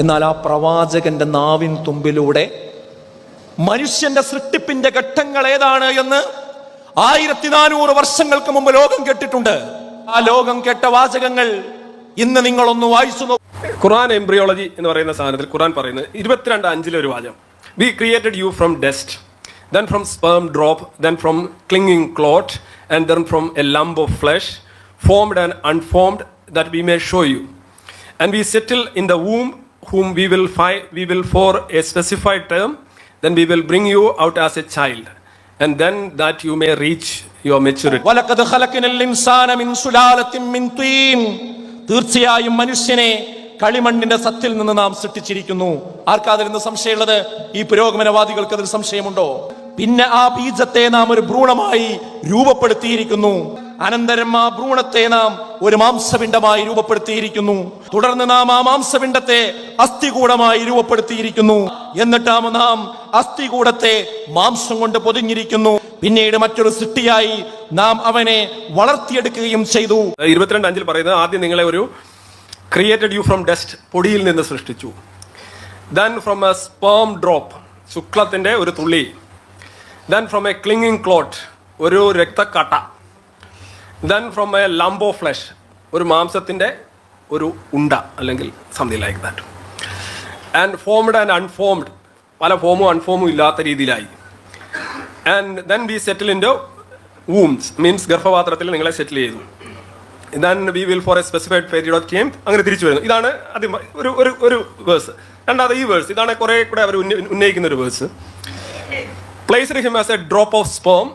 എന്നാൽ ആ പ്രവാചകന്റെ നാവിൻ തുമ്പിലൂടെ മനുഷ്യന്റെ സൃഷ്ടിപ്പിന്റെ ഘട്ടങ്ങൾ ഏതാണ് എന്ന് ആയിരത്തി നാനൂറ് വർഷങ്ങൾക്ക് മുമ്പ് ലോകം കേട്ടിട്ടുണ്ട്. ആ ലോകം കേട്ട വാചകങ്ങൾ ഇന്ന് നിങ്ങളൊന്ന് വായിച്ചു ഖുറാൻ എംബ്രിയോളജി എന്ന് പറയുന്ന സാധനത്തിൽ ഖുറാൻ പറയുന്നത് ഇരുപത്തിരണ്ട് അഞ്ചിലെ ഒരു വാചകം. We created you from dust then from sperm drop then from clinging clot and then from a lump of flesh formed and unformed that we may show you and we settle in the womb whom we will find we will for a specified term then we will bring you out as a child and then that you may reach your maturity walaqad khalaqnal insana min sulalatin min തീൻ തീർച്ചയായും മനുഷ്യനെ കളിമണ്ണിന്റെ സത്തിൽ നിന്ന് നാം സൃഷ്ടിച്ചിരിക്കുന്നു ആർക്കാതിരുന്ന് സംശയമുള്ളത് ഈ പുരോഗമനവാദികൾക്ക് അതിൽ സംശയമുണ്ടോ പിന്നെ ആ ബീജത്തെ നാം ഒരു ഭ്രൂണമായി രൂപപ്പെടുത്തിയിരിക്കുന്നു. അനന്തരം ആ ഭ്രൂണത്തെ നാം ഒരു മാംസപിണ്ഡമായി രൂപപ്പെടുത്തിയിരിക്കുന്നു. തുടർന്ന് നാം ആ മാംസപിണ്ഡത്തെ അസ്ഥികൂടമായി രൂപപ്പെടുത്തിയിരിക്കുന്നു. എന്നിട്ടാം നാം അസ്ഥികൂടത്തെ മാംസം കൊണ്ട് പൊതിഞ്ഞിരിക്കുന്നു. പിന്നീട് മറ്റൊരു സൃഷ്ടിയായി നാം അവനെ വളർത്തിയെടുക്കുകയും ചെയ്തു. ഇരുപത്തിരണ്ട് അഞ്ചിൽ പറയുന്നത് ആദ്യം നിങ്ങളെ ഒരു ക്രിയേറ്റഡ് യു ഫ്രം ഡസ്റ്റ് പൊടിയിൽ നിന്ന് സൃഷ്ടിച്ചു. Then from a sperm drop ശുക്ലത്തിന്റെ ഒരു തുള്ളി. Then from a clinging clot ഒരു രക്തക്കട്ട. Then from a lump of flesh ഒരു മാംസത്തിന്റെ ഒരു ഉണ്ട അല്ലെങ്കിൽ something like that and formed and unformed പല ഫോമും അൺഫോമും ഇല്ലാത്ത രീതിയിലായി. And then we settle in wombs means ഗർഭപാത്രത്തിൽ നിങ്ങളെ സെറ്റിൽ ചെയ്തു. Then we will for a specified period of time അങ്ങനെ തിരിച്ചു വരുന്നു. ഇതാണ് ആദ്യം ഒരു ഒരു ഒരു വേഴ്സ് രണ്ടാമത് ഈ വേഴ്സ് ഇതാണ് കുറേ കൂടെ അവർ ഉന്നയിക്കുന്ന ഒരു verse place him as a drop of sperm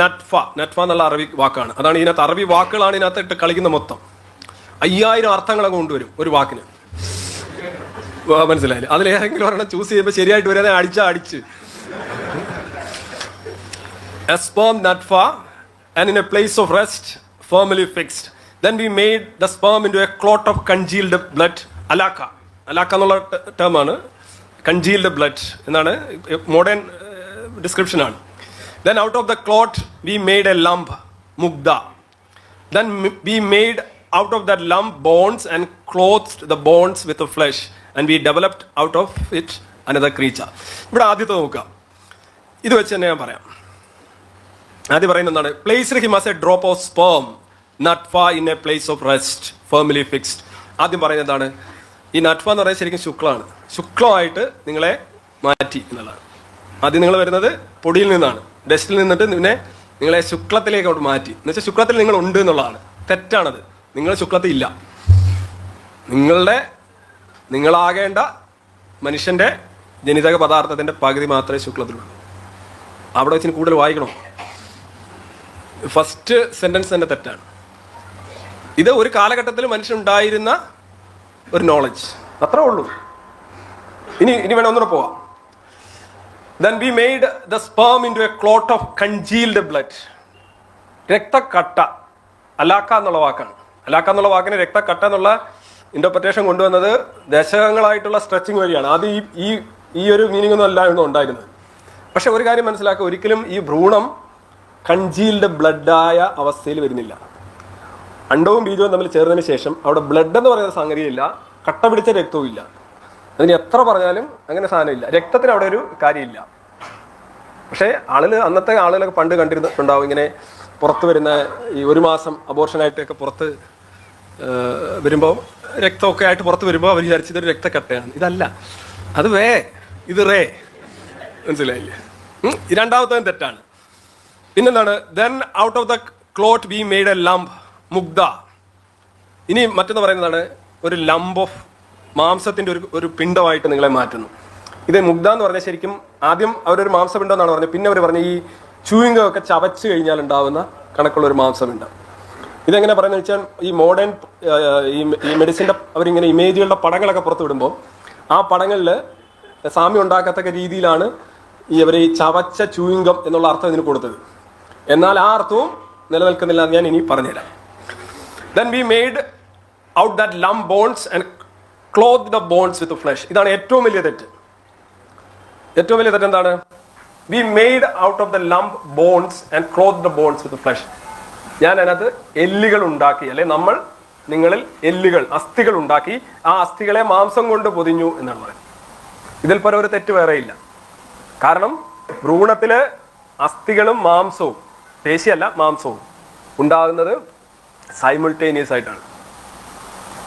നട്ഫ നട്ഫ എന്നുള്ള അറബി വാക്കാണ്. അതാണ് ഇതിനകത്ത് അറബി വാക്കുകളാണ് ഇതിനകത്ത് ഇട്ട് കളിക്കുന്ന മൊത്തം. അയ്യായിരം അർത്ഥങ്ങളൊക്കെ കൊണ്ടുവരും ഒരു വാക്കിന്. മനസ്സിലായില്ല? അതിലേതെങ്കിലും ഒരെണ്ണം ചൂസ് ചെയ്യുമ്പോൾ ശരിയായിട്ട് വരാതെ അടിച്ച അടിച്ച്. എസ്പോം sperm and in a place of rest rest fixed then we made the sperm into a clot of congealed blood അലാക്ക അലാക്ക എന്നുള്ള ടേം ആണ്. കൺജീൽഡ് ബ്ലഡ് എന്നാണ് മോഡേൺ ഡിസ്ക്രിപ്ഷൻ ആണ്. Then out of the clot we made a lump മുഗ്ധ then we made out of the lump bones and clothe the bones with flesh and we developed out of it another creature ഇവിടെ ആദ്യത്തെ നോക്കാം ഇത് വെച്ച് തന്നെ ഞാൻ പറയാം. ആദ്യം പറയുന്ന എന്താണ്? Place him as a drop of sperm നട്ഫ in a place of rest firmly fixed ആദ്യം പറയുന്നത് എന്താണ്? ഈ നട്ട്ഫ എന്ന് പറയുന്നത് ശരിക്കും ശുക്ലമാണ്. ശുക്ലമായിട്ട് നിങ്ങളെ മാറ്റി എന്നുള്ളതാണ്. ആദ്യം നിങ്ങൾ വരുന്നത് പൊടിയിൽ നിന്നാണ്. ഡസ്റ്റിൽ നിന്നിട്ട് പിന്നെ നിങ്ങളെ ശുക്ലത്തിലേക്ക് അവിടെ മാറ്റി. എന്ന് വെച്ചാൽ ശുക്ലത്തിൽ നിങ്ങൾ ഉണ്ട് എന്നുള്ളതാണ്. തെറ്റാണത്. നിങ്ങൾ ശുക്ലത്തിൽ ഇല്ല. നിങ്ങളുടെ നിങ്ങളാകേണ്ട മനുഷ്യന്റെ ജനിതക പദാർത്ഥത്തിന്റെ പകുതി മാത്രമേ ശുക്ലത്തിലുള്ളൂ. അവിടെ വെച്ചിന് കൂടുതൽ വായിക്കണം? ഫസ്റ്റ് സെന്റൻസ് തന്നെ തെറ്റാണ്. ഇത് ഒരു കാലഘട്ടത്തിൽ മനുഷ്യനുണ്ടായിരുന്ന ഒരു നോളജ് അത്രേ ഉള്ളൂ. ഇനി ഇനി വേണം ഒന്നുകൂടെ പോവാം. Then we made the sperm into a clot of congealed blood രക്തക്കട്ട അലാക്ക എന്നുള്ള വാക്കാണ്. അലാക്ക എന്നുള്ള വാക്കിന് രക്തക്കട്ട എന്നുള്ള ഇന്റർപ്രിറ്റേഷൻ കൊണ്ടുവന്നത് ദശകങ്ങളായിട്ടുള്ള സ്ട്രെച്ചിങ് വഴിയാണ്. ആദ്യം ഈ ഈ ഈ ഒരു മീനിങ് ഒന്നും അല്ലായിരുന്നു ഉണ്ടായിരുന്നത്. പക്ഷെ ഒരു കാര്യം മനസ്സിലാക്കുക. ഒരിക്കലും ഈ ഭ്രൂണം കൺജീൽഡ് ബ്ലഡായ അവസ്ഥയിൽ വരുന്നില്ല. അണ്ടവും ബീജവും തമ്മിൽ ചേർന്നതിന് ശേഷം അവിടെ ബ്ലഡ് എന്ന് പറയുന്ന സംഗതിയില്ല കട്ട പിടിച്ച രക്തവും ഇല്ല അതിന് എത്ര പറഞ്ഞാലും അങ്ങനെ സാധനമില്ല. രക്തത്തിന് അവിടെ ഒരു കാര്യമില്ല. പക്ഷേ ആളുകൾ അന്നത്തെ ആളുകളൊക്കെ പണ്ട് കണ്ടിരുന്നിട്ടുണ്ടാവും ഇങ്ങനെ പുറത്ത് വരുന്ന ഈ ഒരു മാസം അബോർഷനായിട്ടൊക്കെ പുറത്ത് വരുമ്പോൾ രക്തമൊക്കെ ആയിട്ട് പുറത്ത് വരുമ്പോൾ അവർ വിചാരിച്ചത് ഒരു രക്തക്കട്ടയാണ്. ഇതല്ല. അത് വേ ഇത് റേ. മനസ്സിലായില്ലേ? ഉം? രണ്ടാമത്തെ തെറ്റാണ്. പിന്നെന്താണ്? Then out of the clot we made a lump മുഗ്ധ ഇനി മറ്റൊന്ന് പറയുന്നതാണ് ഒരു ലംബ് ഓഫ് മാംസത്തിന്റെ ഒരു ഒരു പിണ്ടമായിട്ട് നിങ്ങളെ മാറ്റുന്നു. ഇത് മുഗ്ധ എന്ന് പറഞ്ഞാൽ ശരിക്കും ആദ്യം അവരൊരു മാംസപിണ്ടോ എന്നാണ് പറഞ്ഞത്. പിന്നെ അവർ പറഞ്ഞ ഈ ചൂയിങ്ക ഒക്കെ ചവച്ച് കഴിഞ്ഞാൽ ഉണ്ടാവുന്ന കണക്കുള്ള ഒരു മാംസപിണ്ഡം. ഇതെങ്ങനെ പറയുന്നത് വെച്ചാൽ ഈ മോഡേൺ ഈ മെഡിസിന്റെ അവരിങ്ങനെ ഇമേജുകളുടെ പടങ്ങളൊക്കെ പുറത്തു വിടുമ്പോൾ ആ പടങ്ങളിൽ സാമ്യം ഉണ്ടാക്കത്തക്ക രീതിയിലാണ് ഈ അവർ ഈ ചവച്ച ചൂയിങ്കം എന്നുള്ള അർത്ഥം ഇതിന് കൊടുത്തത്. എന്നാൽ ആ അർത്ഥവും നിലനിൽക്കുന്നില്ല ഞാൻ ഇനി പറഞ്ഞുതരാം. Then we made out that lump bones and clothe the bones with flesh ഇതാണ് ഏറ്റവും വലിയ തെറ്റ്. ഏറ്റവും വലിയ തെറ്റ് എന്താണ്? We made out of the lump bones and clothe the bones with flesh ഞാൻ അതിനകത്ത് എല്ലുകൾ ഉണ്ടാക്കി അല്ലെ നമ്മൾ നിങ്ങളിൽ എല്ലുകൾ അസ്ഥികൾ ഉണ്ടാക്കി ആ അസ്ഥികളെ മാംസം കൊണ്ട് പൊതിഞ്ഞു എന്നാണ് പറയുന്നത്. ഇതിൽ പരം ഒരു തെറ്റ് വേറെയില്ല കാരണം ഭ്രൂണത്തിൽ അസ്ഥികളും മാംസവും പേശിയല്ല മാംസവും ഉണ്ടാകുന്നത് സൈമിൾട്ടേനിയസ് ആയിട്ടാണ്.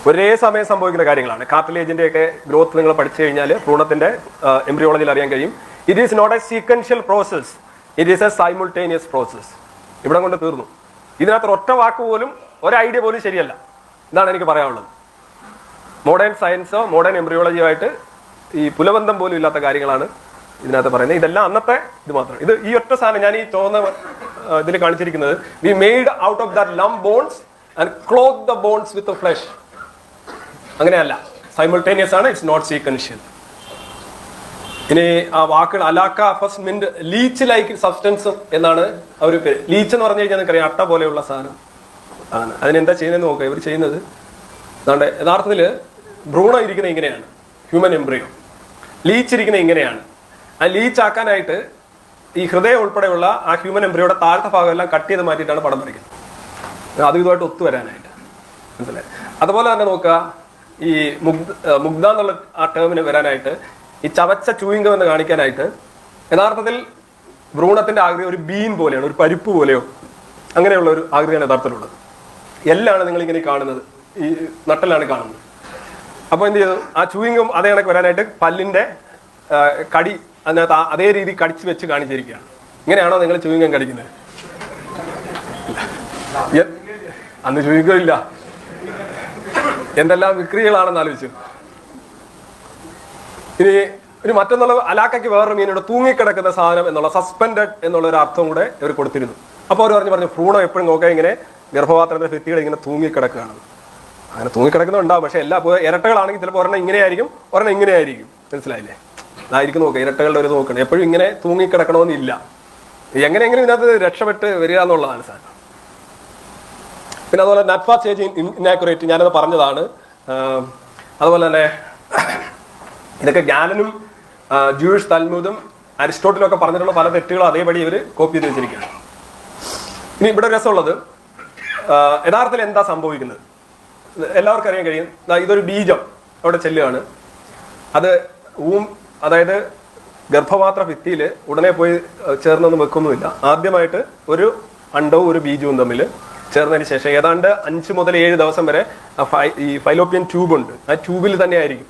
ഒരേ സമയം സംഭവിക്കുന്ന കാര്യങ്ങളാണ്. കാർട്ടിലേജിന്റെ ഒക്കെ ഗ്രോത്ത് നിങ്ങൾ പഠിച്ചു കഴിഞ്ഞാൽ ഭ്രൂണത്തിന്റെ എംബ്രിയോളജിയിൽ അറിയാൻ കഴിയും. It is not a sequential process it is a simultaneous process ഇവിടെ കൊണ്ട് തീർന്നു. ഇതിനകത്ത് ഒറ്റ വാക്ക് പോലും ഒരു ഐഡിയ പോലും ശരിയല്ല. ഇതാണ് എനിക്ക് പറയാനുള്ളത്. മോഡേൺ സയൻസോ മോഡേൺ എംബ്രിയോളജിയോ ആയിട്ട് ഈ പുലബന്ധം പോലും ഇല്ലാത്ത കാര്യങ്ങളാണ് ഇതിനകത്ത് പറയുന്നത്. ഇതെല്ലാം അന്നത്തെ ഇത് മാത്രം. ഇത് ഈ ഒറ്റ സാധനം ഞാൻ ഈ തോന്ന ഇതിൽ കാണിച്ചിരിക്കുന്നത്. We made out of that lump bones and clothe the bones with flesh അങ്ങനെയല്ല. സൈമിൾട്ടേനിയസ് ആണ് ഇറ്റ്സ് നോട്ട് സീക്വൻഷ്യൽ ഇനി ആ വാക്കുകൾ അലാക്ക അഫസ്മെന്റ് ലീച്ച് ലൈക്ക് സബ്സ്റ്റൻസ് എന്നാണ് അവർ പേര്. ലീച്ച് എന്ന് പറഞ്ഞു കഴിഞ്ഞാൽ നിങ്ങൾക്കറിയാം അട്ട പോലെയുള്ള സാധനം. ആണ്. അതിനെന്താ ചെയ്യുന്നത് നോക്കുക ഇവർ ചെയ്യുന്നത്. അതാണ്ട് യഥാർത്ഥത്തിൽ ഭ്രൂണം ഇരിക്കുന്നത് ഇങ്ങനെയാണ്. ഹ്യൂമൻ എംബ്രിയോ ലീച്ച് ഇരിക്കുന്നത് ഇങ്ങനെയാണ്. ആ ലീച്ച് ആക്കാനായിട്ട് ഈ ഹൃദയം ഉൾപ്പെടെയുള്ള ആ ഹ്യൂമൻ എംബ്രിയോയുടെ താഴത്തെ ഭാഗം എല്ലാം കട്ട് ചെയ്ത് മാറ്റിയിട്ടാണ് പടം വരയ്ക്കുന്നത്. അത് ഇതുമായിട്ട് ഒത്തുവരാനായിട്ട്. മനസ്സിലായി? അതുപോലെ തന്നെ നോക്കുക ഈ മുഗ്ധ മുഗ്ധ എന്നുള്ള ആ ടേമിന് വരാനായിട്ട് ഈ ചവച്ച ചൂയിങ്കം എന്ന് കാണിക്കാനായിട്ട് യഥാർത്ഥത്തിൽ ഭ്രൂണത്തിന്റെ ആകൃതി ഒരു ബീൻ പോലെയാണ് ഒരു പരിപ്പ് പോലെയോ അങ്ങനെയുള്ള ഒരു ആകൃതിയാണ് യഥാർത്ഥത്തിലുള്ളത്. എല്ലാണ് നിങ്ങൾ ഇങ്ങനെ കാണുന്നത്. ഈ നട്ടലാണ് കാണുന്നത്. അപ്പോൾ എന്ത് ചെയ്തു? ആ ചൂയിങ്കം അതേ കണക്ക് വരാനായിട്ട് പല്ലിന്റെ കടി അതിനകത്ത് അതേ രീതി കടിച്ചു വെച്ച് കാണിച്ചിരിക്കുകയാണ്. ഇങ്ങനെയാണോ നിങ്ങൾ ചൂയിങ്കം കടിക്കുന്നത്? അന്ന് ചൂയിങ്കം ഇല്ല. എന്തെല്ലാം വിക്രികളാണെന്ന് ആലോചിച്ചു. ഇനി ഒരു മറ്റൊന്നുള്ള അലാക്കയ്ക്ക് വേറൊരു മീനുണ്ട് തൂങ്ങിക്കിടക്കുന്ന സാധനം എന്നുള്ള സസ്പെൻഡഡ് എന്നുള്ള ഒരു അർത്ഥം കൂടെ ഇവർ കൊടുത്തിരുന്നു. അപ്പോൾ അവർ പറഞ്ഞു പറഞ്ഞു ഭ്രൂണം എപ്പോഴും നോക്കുക ഇങ്ങനെ ഗർഭപാത്രത്തിന്റെ ഭിത്തികൾ ഇങ്ങനെ തൂങ്ങിക്കിടക്കുകയാണ്. അങ്ങനെ തൂങ്ങിക്കിടക്കുന്നുണ്ടാവും പക്ഷെ എല്ലാ ഇരട്ടകളാണെങ്കിൽ ചിലപ്പോൾ ഒരെണ്ണം ഇങ്ങനെയായിരിക്കും ഒരെണ്ണം ഇങ്ങനെയായിരിക്കും. മനസ്സിലായില്ലേ? അതായിരിക്കും നോക്കുക ഇരട്ടകളുടെ ഒരു നോക്കണം. എപ്പോഴും ഇങ്ങനെ തൂങ്ങിക്കിടക്കണമെന്നില്ല. എങ്ങനെയെങ്കിലും ഇതിനകത്ത് രക്ഷപ്പെട്ട് വരിക എന്നുള്ളതാണ് സാധനം പിന്നെ അതുപോലെ നറ്റ്ഫ ചേഞ്ച് ഇന്നാക്കുറേറ്റ് ഞാനത് പറഞ്ഞതാണ്. അതുപോലെ തന്നെ ഇതൊക്കെ ജ്ഞാനനും ജൂയിഷ് തൽമൂദും അരിസ്റ്റോട്ടിലും ഒക്കെ പറഞ്ഞിട്ടുള്ള പല തെറ്റുകളും അതേപടി ഇവർ കോപ്പി ചെയ്ത് വെച്ചിരിക്കുകയാണ്. ഇനി ഇവിടെ രസമുള്ളത്. യഥാർത്ഥത്തിൽ എന്താ സംഭവിക്കുന്നത്? എല്ലാവർക്കും അറിയാൻ കഴിയും. ഇതൊരു ബീജം അവിടെ ചെല്ലുകയാണ്. അത് ഊം അതായത് ഗർഭപാത്ര ഭിത്തിയിൽ ഉടനെ പോയി ചേർന്നൊന്നും വെക്കൊന്നുമില്ല. ആദ്യമായിട്ട് ഒരു അണ്ടവും ഒരു ബീജവും തമ്മിൽ ചേർന്നതിന് ശേഷം ഏതാണ്ട് അഞ്ച് മുതൽ ഏഴ് ദിവസം വരെ ഈ ഫൈലോപ്യൻ ട്യൂബ് ഉണ്ട്. ആ ട്യൂബിൽ തന്നെ ആയിരിക്കും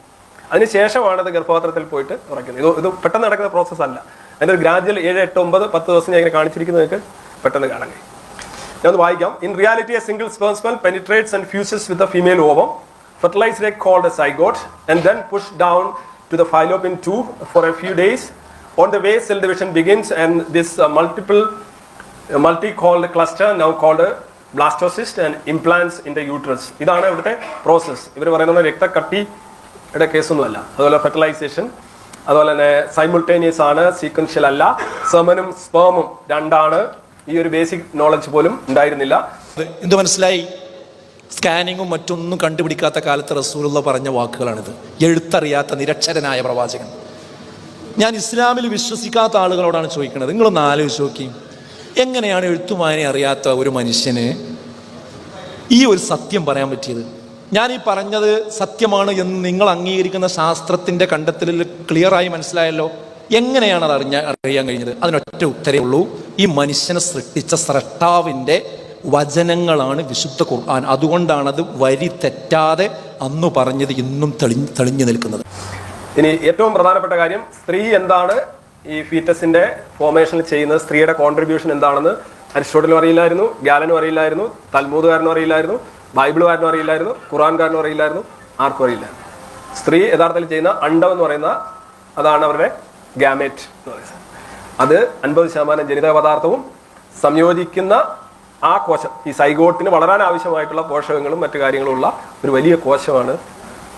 അതിനുശേഷമാണ് അത് ഗർഭപാത്രത്തിൽ പോയിട്ട് ഉറയ്ക്കുന്നത് ഇത് ഇത് പെട്ടെന്ന് നടക്കുന്ന പ്രോസസ്സ് അല്ല. അതിന്റെ ഒരു ഗ്രാജുവൽ ഏഴ് എട്ട് ഒമ്പത് പത്ത് ദിവസം ഞാൻ ഇങ്ങനെ കാണിച്ചിരിക്കുന്നത് നിങ്ങൾക്ക് പെട്ടെന്ന് കാണാൻ കഴിയും. ഞാൻ ഒന്ന് വായിക്കാം. In reality a single sperm penetrates and fuses with a female ovum fertilized fertilized called a zygote and then push down to the fallopian fallopian for a few days on the way cell division begins and this multiple multi called cluster now called now and implants in the uterus. ഇതാണ് ഇവിടുത്തെ process ഇവർ പറയുന്നത് രക്തക്കട്ടിയുടെ കേസൊന്നുമല്ല. അതുപോലെ fertilisation അതുപോലെ തന്നെ simultaneous ആണ് sequential അല്ല. സെമനും സ്പേമും രണ്ടാണ്. ഈ ഒരു ബേസിക് നോളജ് പോലും ഉണ്ടായിരുന്നില്ല. എന്ത് മനസ്സിലായി? സ്കാനിങ്ങും മറ്റൊന്നും കണ്ടുപിടിക്കാത്ത കാലത്ത് റസൂലുള്ള പറഞ്ഞ വാക്കുകളാണിത്. എഴുത്തറിയാത്ത നിരക്ഷരനായ പ്രവാചകൻ. ഞാൻ ഇസ്ലാമിൽ വിശ്വസിക്കാത്ത ആളുകളോടാണ് ചോദിക്കുന്നത് നിങ്ങളൊന്ന് ആലോചിച്ച് നോക്കി. എങ്ങനെയാണ് എഴുത്തുമാനെ അറിയാത്ത ഒരു മനുഷ്യന് ഈ ഒരു സത്യം പറയാൻ പറ്റിയത്? ഞാൻ ഈ പറഞ്ഞത് സത്യമാണ് എന്ന് നിങ്ങൾ അംഗീകരിക്കുന്ന ശാസ്ത്രത്തിന്റെ കണ്ടെത്തലിൽ ക്ലിയറായി മനസ്സിലായല്ലോ. എങ്ങനെയാണ് അത് അറിഞ്ഞ അറിയാൻ കഴിഞ്ഞത്? അതിനൊറ്റ ഉത്തരേ ഉള്ളൂ. ഈ മനുഷ്യനെ സൃഷ്ടിച്ച സ്രഷ്ടാവിന്റെ വചനങ്ങളാണ് വിശുദ്ധ ഖുർആൻ. അതുകൊണ്ടാണത് വരി തെറ്റാതെ അന്ന് പറഞ്ഞത് ഇന്നും തെളിഞ്ഞ് തെളിഞ്ഞു നിൽക്കുന്നത്. ഇനി ഏറ്റവും പ്രധാനപ്പെട്ട കാര്യം സ്ത്രീ എന്താണ് ഈ ഫീറ്റസിന്റെ ഫോർമേഷനിൽ ചെയ്യുന്നത് സ്ത്രീയുടെ കോൺട്രിബ്യൂഷൻ എന്താണെന്ന് അരിസ്റ്റോട്ടലും അറിയില്ലായിരുന്നു ഗ്യാലനും അറിയില്ലായിരുന്നു തൽമൂദുകാരനും അറിയില്ലായിരുന്നു ബൈബിളുകാരനും അറിയില്ലായിരുന്നു ഖുറാൻകാരനും അറിയില്ലായിരുന്നു ആർക്കും അറിയില്ല സ്ത്രീ യഥാർത്ഥത്തിൽ ചെയ്യുന്ന അണ്ടം എന്ന് പറയുന്ന അതാണ് അവരുടെ ഗാമേറ്റ് എന്ന് അത് അൻപത് ശതമാനം ജനിതക പദാർത്ഥവും സംയോജിക്കുന്ന ആ കോശം ഈ സൈഗോട്ടിന് വളരാൻ ആവശ്യമായിട്ടുള്ള പോഷകങ്ങളും മറ്റു കാര്യങ്ങളും ഉള്ള ഒരു വലിയ കോശമാണ്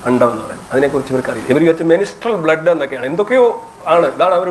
അണ്ടം എന്ന് പറയുന്നത് അതിനെക്കുറിച്ച് ഇവർക്ക് അറിയില്ല ഇവർ വെച്ച് മെനിസ്ട്രൽ ബ്ലഡ് എന്നൊക്കെയാണ്. എന്തൊക്കെയോ ആണ്. ഇതാണ് അവർ